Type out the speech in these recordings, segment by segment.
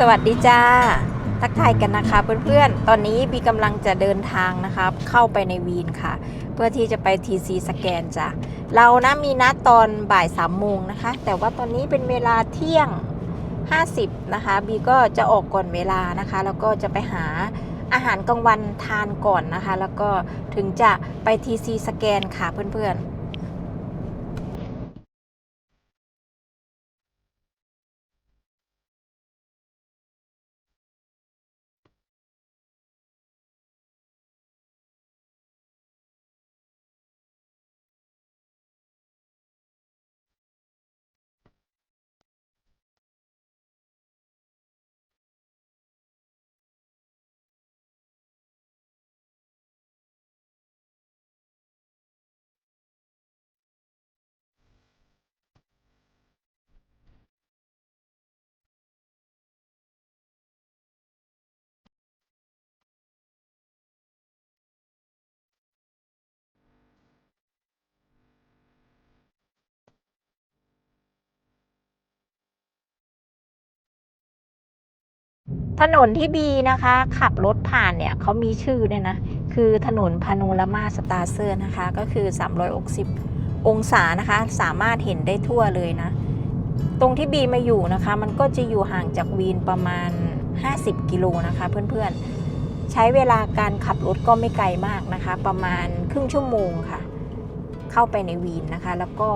สวัสดีจ้า ทักทายกันนะคะเพื่อนๆ ตอนนี้บีกำลังจะเดินทางนะคะเข้าไปในวีนค่ะ เพื่อที่จะไป TC สแกนจ้ะ เรานะมีนัดตอนบ่าย3โมงนะคะ แต่ว่าตอนนี้เป็นเวลาเที่ยง 50 นะคะ บีก็จะออกก่อนเวลานะคะ แล้วก็จะไปหาอาหารกลางวันทานก่อนนะคะ แล้วก็ถึงจะไป TC สแกนค่ะเพื่อนๆ ถนนที่บีนะคะ ขับรถผ่านเนี่ยเขามีชื่อเนี่ยนะ คือถนนพาโนรามาสตาเซอร์นะคะ ก็คือ 360 องศานะคะ สามารถเห็นได้ทั่วเลยนะ ตรงที่บีมาอยู่นะคะ มันก็จะอยู่ห่างจากวีนประมาณ 50 กิโลนะคะ เพื่อนๆ ใช้เวลาการขับรถก็ไม่ไกลมากนะคะ ประมาณครึ่งชั่วโมงค่ะ เข้าไปในวีนนะคะ แล้วก็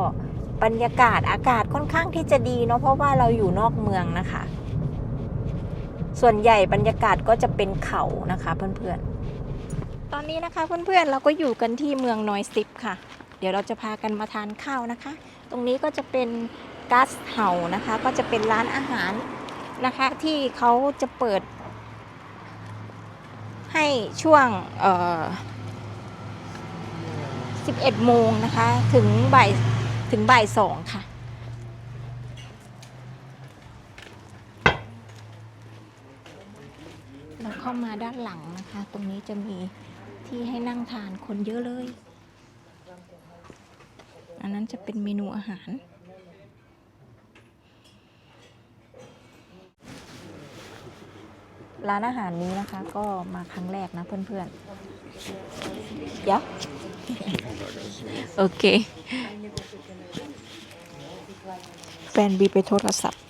บรรยากาศอากาศค่อนข้างที่จะดีเนาะเพราะว่าเราอยู่นอกเมืองนะคะ ส่วนใหญ่บรรยากาศก็จะเป็นเขานะคะเพื่อนๆ ตอนนี้นะคะเพื่อนๆเราก็อยู่กันที่เมืองนอยซิปค่ะ เดี๋ยวเราจะพากันมาทานข้าวนะคะ ตรงนี้ก็จะเป็นกัสเฮานะคะ ก็จะเป็นร้านอาหารนะคะที่เขาจะเปิด ให้ช่วงเอ่อ11 โมงนะคะ ถึงบ่ายถึงบ่ายสองค่ะ เร ถ้ามาด้านหลังนะคะ ตรงนี้จะมีที่ให้นั่งทานคนเยอะเลย อันนั้นจะเป็นเมนูอาหาร ร้านอาหารนี้นะคะก็มาครั้งแรกนะเพื่อนๆเดี๋ยวโอเค แฟนบีไปโทรศัพท์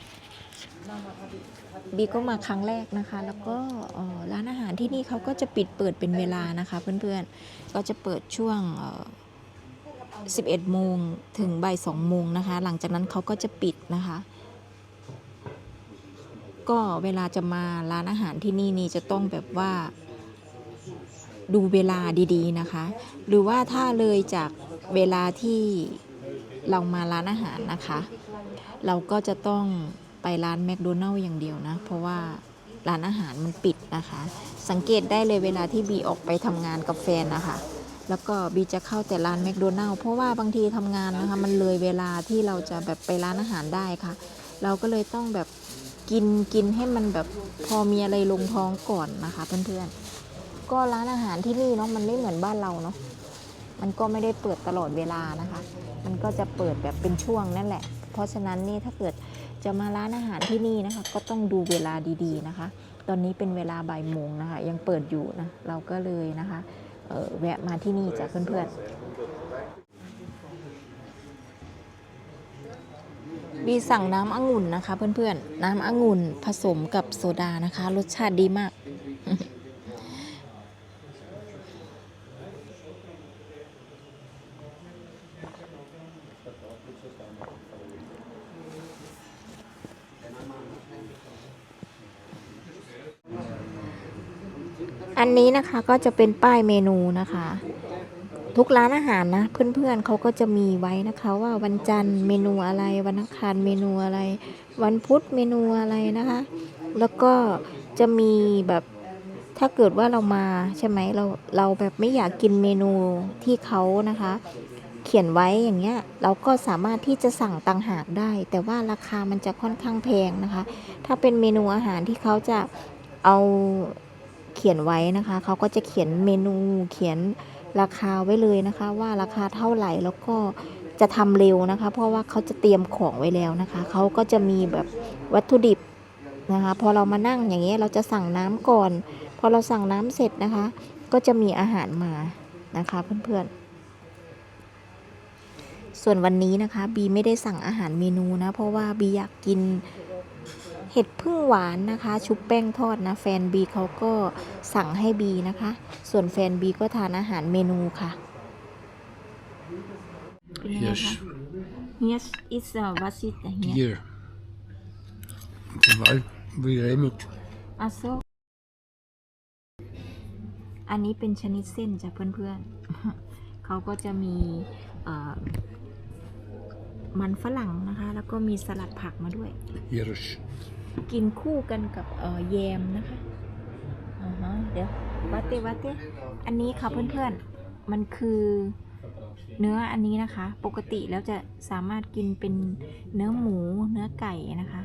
บีก็มาครั้งแรกนะคะ แล้วก็ร้านอาหารที่นี่เขาก็จะปิดเปิดเป็นเวลานะคะ เพื่อนๆ ก็จะเปิดช่วง 11 โมงถึงบ่าย2โมงนะคะ หลังจากนั้นเขาก็จะปิดนะคะ ก็เวลาจะมาร้านอาหารที่นี่นี่จะต้องแบบว่า ดูเวลาดีๆนะคะ หรือว่าถ้าเลยจากเวลาที่เรามาร้านอาหารนะคะ เราก็จะต้อง ไปร้านแมคโดนัลล์อย่างเดียวนะ เพราะว่าร้านอาหารมันปิดนะคะ สังเกตได้เลยเวลาที่บีออกไปทำงานกับแฟนนะคะแล้วก็บีจะเข้าแต่ร้านแมคโดนัลล์เพราะว่าบางทีทำงานนะคะ มันเลยเวลาที่เราจะแบบไปร้านอาหารได้ค่ะ เราก็เลยต้องแบบกินกินให้มันแบบพอมีอะไรลงท้องก่อนนะคะเพื่อนๆก็ร้านอาหารที่นี่เนาะมันไม่เหมือนบ้านเราเนาะมันก็ไม่ได้เปิดตลอดเวลานะคะ มันก็จะเปิดแบบเป็นช่วงนั่นแหละ เพราะฉะนั้นนี่ถ้าเกิด จะมาร้านอาหารที่นี่นะคะ ก็ต้องดูเวลาดีๆนะคะ ตอนนี้เป็นเวลาบ่ายโมงนะคะ ยังเปิดอยู่นะ เราก็เลยนะคะออแวะมาที่นี่จ้ะเพื่อนๆบีสั่งน้ำองุ่นนะคะ เพื่อนๆ น้ำองุ่นผสมกับโซดานะคะ รสชาติดีมาก อันนี้นะคะก็จะเป็นป้ายเมนูนะคะ ทุกร้านอาหารนะ เพื่อนๆเขาก็จะมีไว้นะคะว่าวันจันทร์เมนูอะไร วันอังคารเมนูอะไร วันพุธเมนูอะไรนะคะ แล้วก็จะมีแบบถ้าเกิดว่าเรามาใช่ไหมเราเราแบบไม่อยากกินเมนูที่เขานะคะ เขียนไว้อย่างเงี้ยเราก็สามารถที่จะสั่งต่างหากได้ แต่ว่าราคามันจะค่อนข้างแพงนะคะ ถ้าเป็นเมนูอาหารที่เขาจะเอา เขียนไว้นะคะเขาก็จะเขียนเมนูเขียนราคาไว้เลยนะคะ ว่าราคาเท่าไหร่แล้วก็จะทำเร็วนะคะ เพราะว่าเขาจะเตรียมของไว้แล้วนะคะเขาก็จะมีแบบวัตถุดิบนะคะ พอเรามานั่งอย่างเงี้ยเราจะสั่งน้ำก่อน พอเราสั่งน้ำเสร็จนะคะ ก็จะมีอาหารมานะคะเพื่อนๆส่วนวันนี้นะคะ บีไม่ได้สั่งอาหารเมนูนะ เพราะว่าบีอยากกิน เห็ดพึ่งหวานนะคะ ชุบแป้งทอดนะ แฟนบีเขาก็สั่งให้บีนะคะ ส่วนแฟนบีก็ทานอาหารเมนูค่ะเป็นยังไง Yes. คะ Yes is a what is the here Hier. Normaal weer remut. อาโซอันนี้เป็นชนิดเส้นจ้ะเพื่อนๆ เขาก็จะมีเอ่อมันฝรั่งนะคะ แล้วก็มีสลัดผักมาด้วย Hier is กินคู่กันกับเอ่อแยมนะคะอ่าฮะเดี๋ยววัดเตวัดเตอันนี้ค่ะเพื่อนๆ มันคือเนื้ออันนี้นะคะ ปกติแล้วจะสามารถกินเป็นเนื้อหมูเนื้อไก่นะคะ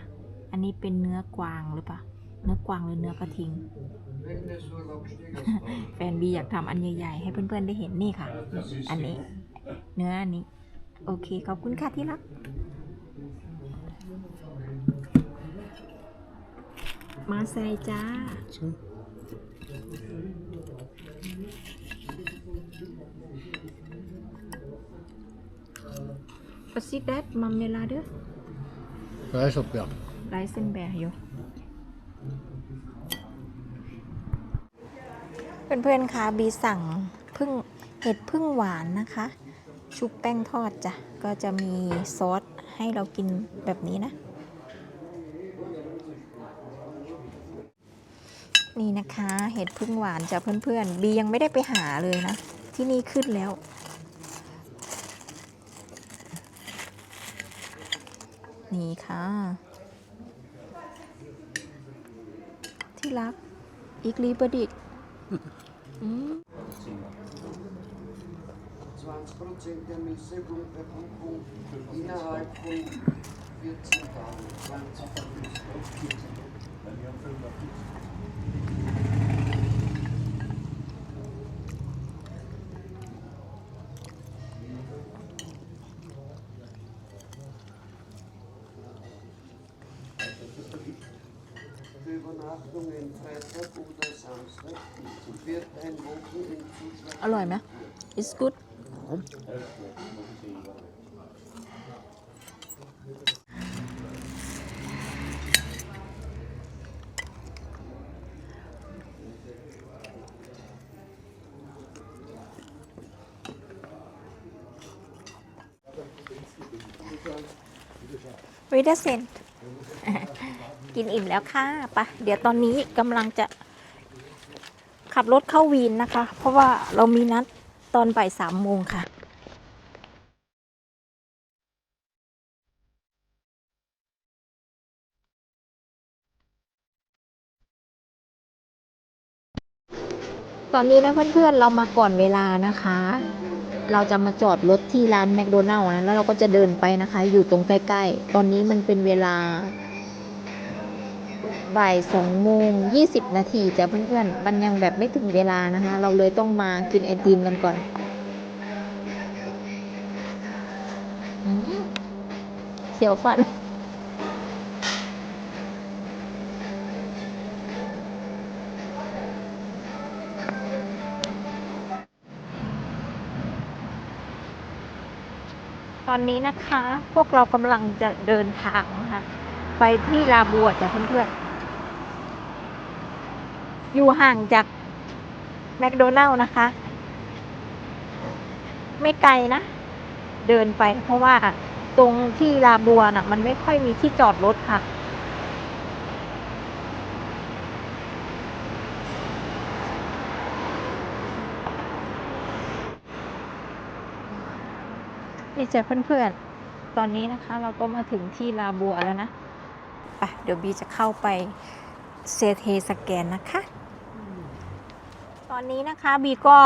อันนี้เป็นเนื้อกวางหรือเปล่าเนื้อกวางหรือเนื้อกระทิง แฟนบีอยากทำอันใหญ่ ๆ ให้เพื่อนๆได้เห็นนี่ค่ะ อันนี้ เนื้ออันนี้ โอเค ขอบคุณค่ะที่รัก มาใส่จ้า zo. Wat zit dat? Marmelade? Rijst op, ja. Rijstenberg, joh. เพื่อนๆคะบีสั่งพึ่งเห็ดพึ่งหวานนะคะ ชุบแป้งทอดจ้ะ ก็จะมีซอสให้เรากินแบบนี้นะ นี่นะคะ เห็ดพึ่งหวานจ้ะเพื่อนๆ บียังไม่ได้ไปหาเลยนะ ที่นี่ขึ้นแล้ว นี่ค่ะ ที่รัก อีกลีบดิกอืม Übernachtungen Freitag oder Samstag wird ein Wochenendzuschlag อร่อยไหม It's good วิดเซน กินอิ่มแล้วค่ะไปะเดี๋ยวตอนนี้กำลังจะขับรถเข้าวีนนะคะ เพราะว่าเรามีนัดตอนบ่ายสามโมงค่ะตอนนี้นะเพื่อนๆเรามาก่อนเวลานะคะ เราจะมาจอดรถที่ร้านแมคโดนัลล์นะแล้วเราก็จะเดินไปนะคะ อยู่ตรงใกล้ๆ ตอนนี้มันเป็นเวลา บ่ายสองโมงยี่สิบนาทีจ้ะเพื่อนๆมันยังแบบไม่ถึงเวลานะคะ เราเลยต้องมากินไอติมกันก่อนอเสียวฟันตอนนี้นะคะ พวกเรากำลังจะเดินทางนะคะ ไปที่ลาบัวจ้ะเพื่อนๆ อยู่ห่างจากแมคโดนัลล์นะคะ ไม่ไกลนะ เดินไปเพราะว่าตรงที่ลาบัวน่ะ มันไม่ค่อยมีที่จอดรถค่ะ นี่จ้ะเพื่อนๆ ตอนนี้นะคะ เราก็มาถึงที่ลาบัวแล้วนะ ไป เดี๋ยวบีจะเข้าไปเซเทสแกนนะคะ อนนี้นะคะบีก็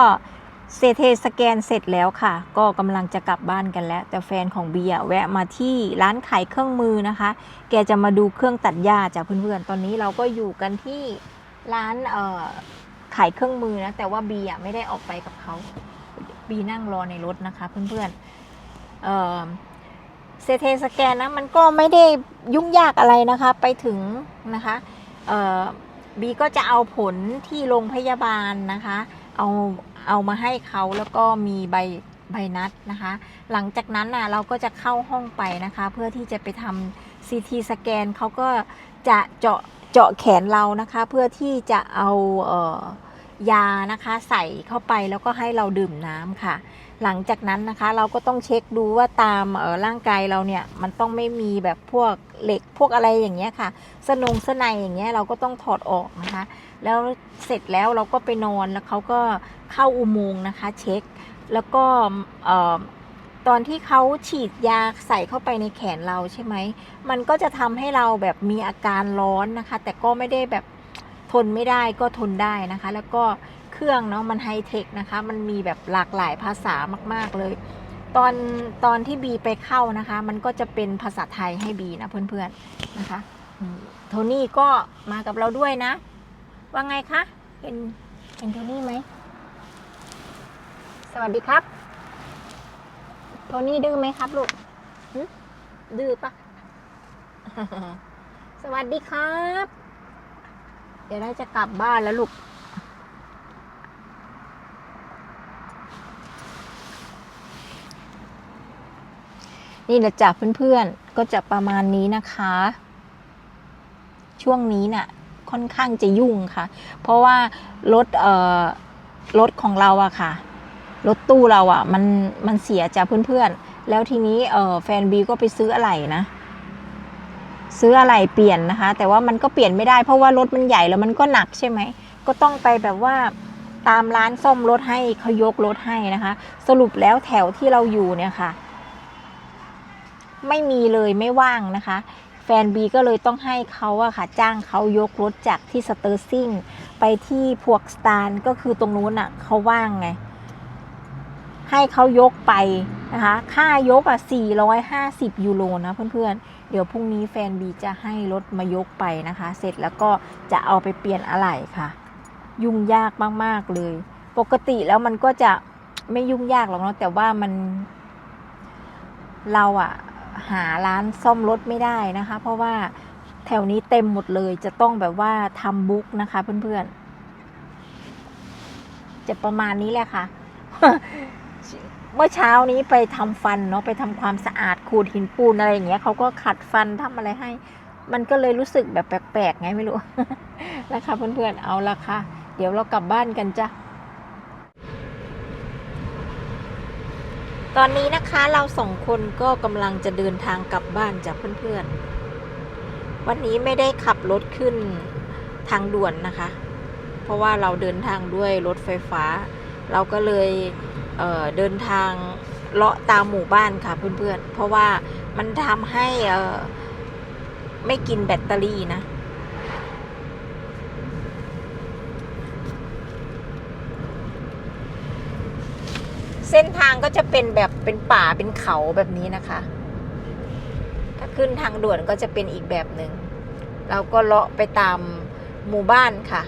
เซเทสแกนเสร็จแล้วค่ะ ก็กำลังจะกลับบ้านกันแล้ว แต่แฟนของบีอะแวะมาที่ร้านขายเครื่องมือนะคะ แกจะมาดูเครื่องตัดหญ้าจากเพื่อนๆ ตอนนี้เราก็อยู่กันที่ร้านเอ่อขายเครื่องมือนะ แต่ว่าบีอะไม่ได้ออกไปกับเขาบีนั่งรอในรถนะคะเพื่อนๆเอ่อเซเทสแกนนะมันก็ไม่ได้ยุ่งยากอะไรนะคะ ไปถึงนะคะเอ่อ บีก็จะเอาผลที่โรงพยาบาลนะคะ เอาเอามาให้เขาแล้วก็มีใบใบนัดนะคะ หลังจากนั้นน่ะเราก็จะเข้าห้องไปนะคะ เพื่อที่จะไปทำซีทีสแกนเขาก็จะเจาะเจาะแขนเรานะคะ เพื่อที่จะเอาเออยานะคะใส่เข้าไปแล้วก็ให้เราดื่มน้ำค่ะ หลังจากนั้นนะคะ เราก็ต้องเช็คดูว่าตามเออร่างกายเราเนี่ยมันต้องไม่มีแบบพวกเหล็กพวกอะไรอย่างเงี้ยค่ะ สนงสนัยอย่างเงี้ยเราก็ต้องถอดออกนะคะ แล้วเสร็จแล้วเราก็ไปนอนแล้วเขาก็เข้าอุโมงค์นะคะ เช็คแล้วก็เอ่อตอนที่เขาฉีดยาใส่เข้าไปในแขนเราใช่ไหม มันก็จะทำให้เราแบบมีอาการร้อนนะคะ แต่ก็ไม่ได้แบบทนไม่ได้ก็ทนได้นะคะ แล้วก็ รื่องเนาะมันไฮเทคนะคะ มันมีแบบหลากหลายภาษามาก ๆเลย ตอนตอนที่บีไปเข้านะคะ มันก็จะเป็นภาษาไทยให้บีนะเพื่อนๆนะคะโทนี่ก็มากับเราด้วยนะ ว่าไงคะเห็นเห็นโทนี่ไหมสวัสดีครับ โทนี่ดื้อไหมครับลูกดื้อปะสวัสดีครับ เดี๋ยวเราจะกลับบ้านแล้วลูก นี่แหละจ้ะเพื่อนๆ ก็จะประมาณนี้นะคะ ช่วงนี้น่ะ ค่อนข้างจะยุ่งค่ะ เพราะว่ารถเอ่อรถของเราอะค่ะ รถตู้เราอะมันมันเสียจ้ะเพื่อนๆ แล้วทีนี้เออแฟนบีก็ไปซื้ออะไรนะซื้ออะไรเปลี่ยนนะคะ แต่ว่ามันก็เปลี่ยนไม่ได้เพราะว่ารถมันใหญ่แล้วมันก็หนักใช่ไหม ก็ต้องไปแบบว่าตามร้านซ่อมรถให้เขายกรถให้นะคะ สรุปแล้วแถวที่เราอยู่เนี่ยค่ะ ไม่มีเลยไม่ว่างนะคะ แฟนบีก็เลยต้องให้เขาอะค่ะ จ้างเขายกรถจากที่สเตอร์ซิงไปที่พวกสตาร์ก็คือตรงนู้นอะเขาว่างไง ให้เขายกไปนะคะ ค่ายกอะ450 ยูโรนะเพื่อนๆ เดี๋ยวพรุ่งนี้แฟนบีจะให้รถมายกไปนะคะ เสร็จแล้วก็จะเอาไปเปลี่ยนอะไหล่ค่ะ ยุ่งยากมากๆเลย ปกติแล้วมันก็จะไม่ยุ่งยากหรอกเนาะแต่ว่ามันเราอะ หาร้านซ่อมรถไม่ได้นะคะ เพราะว่าแถวนี้เต็มหมดเลย จะต้องแบบว่าทำบุ๊กนะคะเพื่อนๆ จะประมาณนี้แหละค่ะ เมื่อเช้านี้ไปทำฟันเนาะไปทำความสะอาดขูดหินปูนอะไรอย่างเงี้ยเขาก็ขัดฟันทำอะไรให้ มันก็เลยรู้สึกแบบแปลกๆไงไม่รู้นะคะเพื่อนๆเอาละค่ะ เดี๋ยวเรากลับบ้านกันจ้ะ ตอนนี้นะคะเราสองคนก็กำลังจะเดินทางกลับบ้านจากเพื่อนๆ วันนี้ไม่ได้ขับรถขึ้นทางด่วนนะคะ เพราะว่าเราเดินทางด้วยรถไฟฟ้า เราก็เลยเเดินทางเลาะตามหมู่บ้านค่ะเพื่อนๆ เพราะว่ามันทำให้ไม่กินแบตเตอรี่นะ เส้นทางก็จะเป็นแบบเป็นป่าเป็นเขาแบบนี้นะคะ ถ้าขึ้นทางด่วนก็จะเป็นอีกแบบหนึ่งเราก็เลาะไปตามหมู่บ้านค่ะ